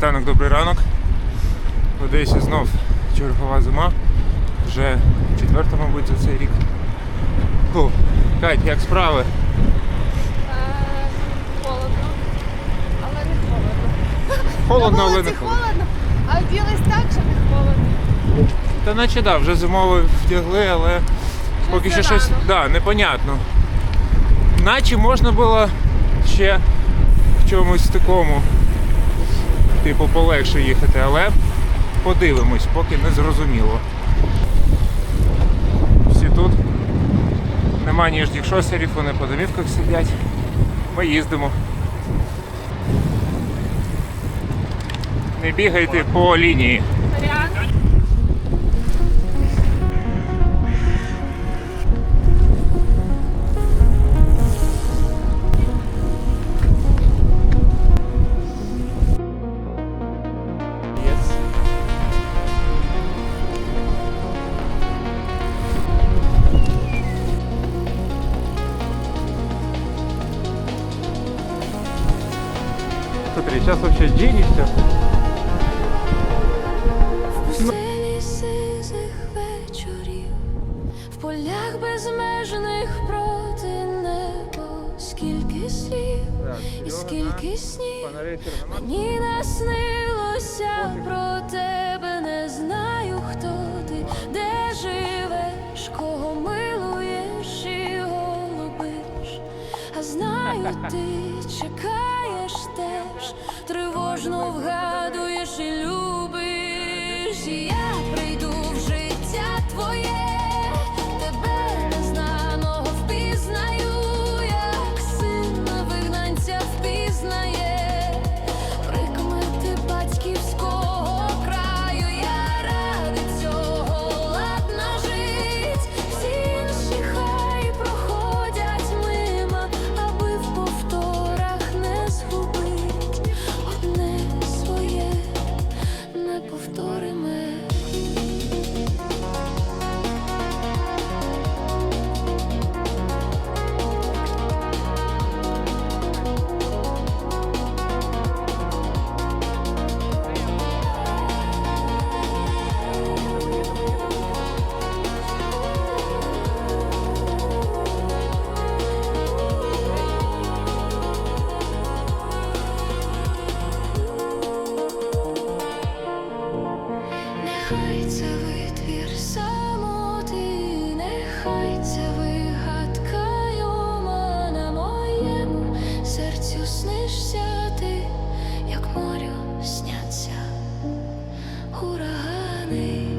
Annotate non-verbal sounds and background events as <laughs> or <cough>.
Світанок, добрий ранок. В Одесі знов чергова зима. Вже четверта, мабуть, за цей рік. Фу. Кать, як справи? Е, Холодно, але не холодно. Холодно, але не холодно. холодно, а вділись так, що не холодно. Та наче да, вже зимово вдягли, але поки що щось да, непонятно. Наче можна було ще в чомусь такому, типу, полегше їхати, але подивимось, поки не зрозуміло. Всі тут. Нема ніжніх шосерів, вони по домівках сидять. Ми їздимо. Не бігайте по лінії. Смотри, сейчас вообще день и все. пустелі сизих вечорів, в полях безмежних проти небо, скільки слів і скільки снів. Мені наснилося про тебе, не знаю, хто ти, де живеш, кого милуєш і голубиш. А знаю, ти <laughs> чекаєш теж, тривожно вгадуєш і любиш. place.